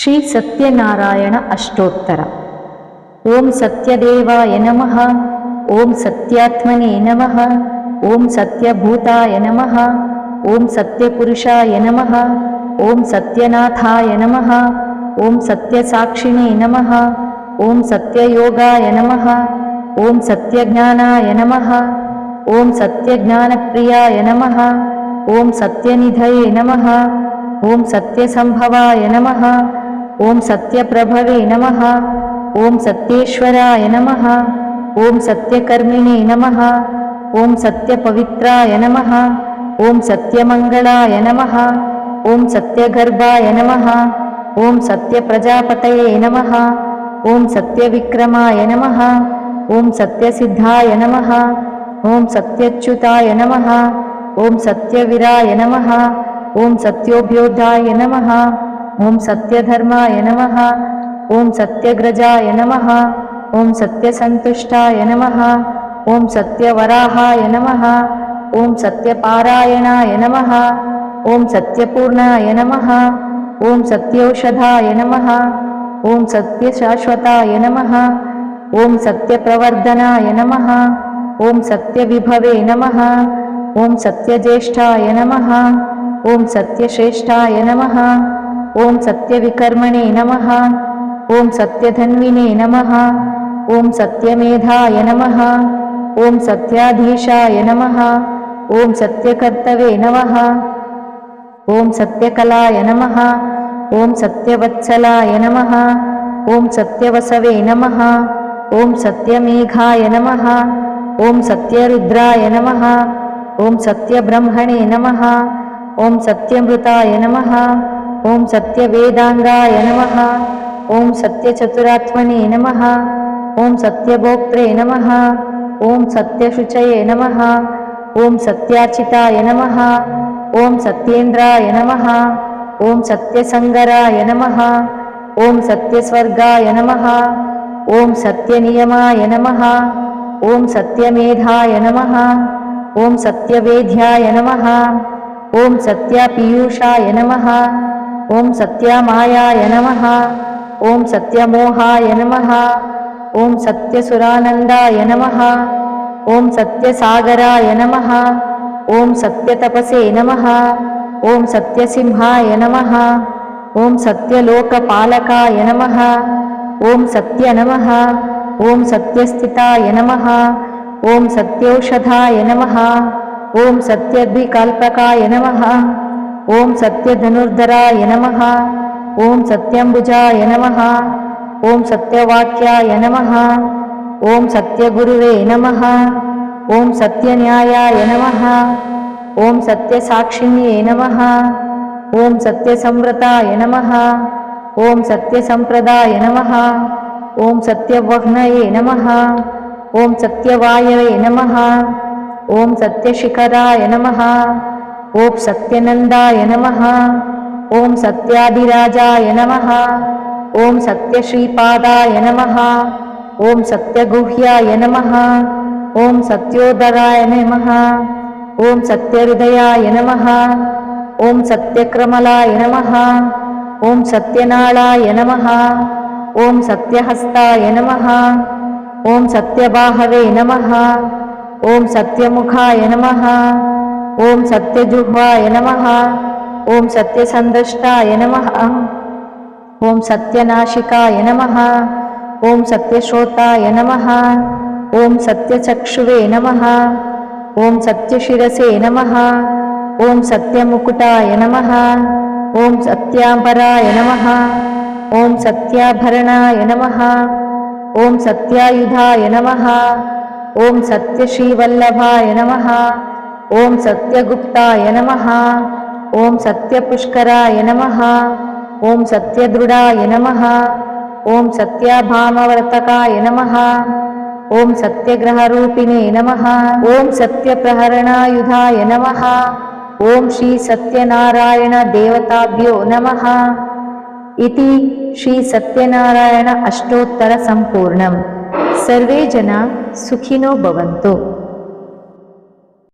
श्रीसत्यनारायण अष्टोत्तर ॐ सत्यदेवाय नमः ॐ सत्यात्मने नमः ॐ सत्यभूताय नमः ॐ सत्यपुरुषाय नमः ॐ सत्यनाथाय नमः ॐ सत्यसाक्षिणे नमः ॐ सत्ययोगाय नमः ॐ सत्यज्ञानाय नमः ॐ सत्यज्ञानप्रियाय नमः ॐ सत्यनिधये नमः ॐ सत्यसम्भवाय नमः ॐ सत्यप्रभवे नमः ॐ सत्येश्वराय नमः ॐ सत्यकर्मिणे नमः ॐ सत्यपवित्राय नमः ॐ सत्यमङ्गलाय नमः ॐ सत्यगर्भाय नमः ॐ सत्यप्रजापतये नमः ॐ सत्यविक्रमाय नमः ॐ सत्यसिद्धाय नमः ॐ सत्यच्युताय नमः ॐ सत्यविराय नमः ॐ सत्योभ्योधाय नमः ॐ सत्यधर्माय नमः ॐ सत्यग्रजाय नमः ॐ सत्यसन्तुष्टाय नमः ॐ सत्यवराहाय नमः ॐ सत्यपारायणाय नमः ॐ सत्यपूर्णाय नमः ॐ सत्यौषधाय नमः ॐ सत्यशाश्वताय नमः ॐ सत्यप्रवर्धनाय नमः ॐ सत्यविभवे नमः ॐ सत्यज्येष्ठाय नमः ॐ सत्यश्रेष्ठाय नमः ॐ सत्यविकर्मणे नमः ॐ सत्यधन्विने नमः ॐ सत्यमेधाय नमः ॐ सत्याधीशाय नमः ॐ सत्यकर्तवे नमः ॐ सत्यकलाय नमः ॐ सत्यवत्सलाय नमः ॐ सत्यवसवे नमः ॐ सत्यमेघाय नमः ॐ सत्यरुद्राय नमः ॐ सत्यब्रह्मणे नमः ॐ सत्यमृताय नमः ॐ सत्यवेदाङ्गाय नमः ॐ सत्यचतुरात्मने नमः ॐ सत्यभोक्त्रे नमः ॐ सत्यशुचये नमः ॐ सत्यार्चिताय नमः ॐ सत्येन्द्राय नमः ॐ सत्यसङ्गराय नमः ॐ सत्यस्वर्गाय नमः ॐ सत्यनियमाय नमः ॐ सत्यमेधाय नमः ॐ सत्यवेद्याय नमः ॐ सत्यापीयूषाय नमः ॐ सत्यामायाय नमः। ॐ सत्यमोहाय नमः। ॐ सत्यसुरानन्दाय नमः। ॐ सत्यसागराय नमः। ॐ सत्यतपसे नमः। ॐ सत्यसिंहाय नमः। ॐ सत्यलोकपालकाय नमः। ॐ सत्य नमः ॐ सत्यस्थिताय नमः। ॐ सत्यौषधाय नमः। ॐ सत्यद्विकल्पकाय नमः। ॐ सत्यधनुर्धराय नमः ॐ सत्यम्बुजाय नमः ॐ सत्यवाक्याय नमः ॐ सत्यगुरुवे नमः ॐ सत्यन्यायाय नमः ॐ सत्यसाक्षिण्ये नमः ॐ सत्यसंव्रताय नमः ॐ सत्यसम्प्रदाय नमः ॐ सत्यवह्नये नमः ॐ सत्यवायवे नमः ॐ सत्यशिखराय नमः ॐ सत्यनन्दाय नमः ॐ सत्याधिराजाय नमः ॐ सत्यश्रीपादाय नमः ॐ सत्यगुह्याय नमः ॐ सत्योदराय नमः ॐ सत्यहृदयाय नमः ॐ सत्यक्रमलाय नमः ॐ सत्यनालाय नमः ॐ सत्यहस्ताय नमः ॐ सत्यबाहवे नमः ॐ सत्यमुखाय नमः ॐ सत्यजुह्वाय नमः ॐ सत्यसन्दष्टाय नमः ॐ सत्यनाशिकाय नमः ॐ सत्यश्रोताय नमः ॐ सत्यचक्षुवे नमः ॐ सत्यशिरसे नमः ॐ सत्यमुकुटाय नमः ॐ सत्याम्बराय नमः ॐ सत्याभरणाय नमः ॐ सत्यायुधाय नमः ॐ सत्यश्रीवल्लभाय नमः ॐ सत्यगुप्ताय नमः। ॐ सत्यपुष्कराय नमः। ॐ सत्यदृढाय नमः। ॐ सत्याभामवर्तकाय नमः। ॐ सत्यग्रहरूपिणे नमः। ॐ सत्यप्रहरणायुधाय नमः। ॐ श्रीसत्यनारायणदेवताभ्यो नमः। इति श्रीसत्यनारायण अष्टोत्तरसम्पूर्णं सर्वे जना सुखिनो भवन्तु।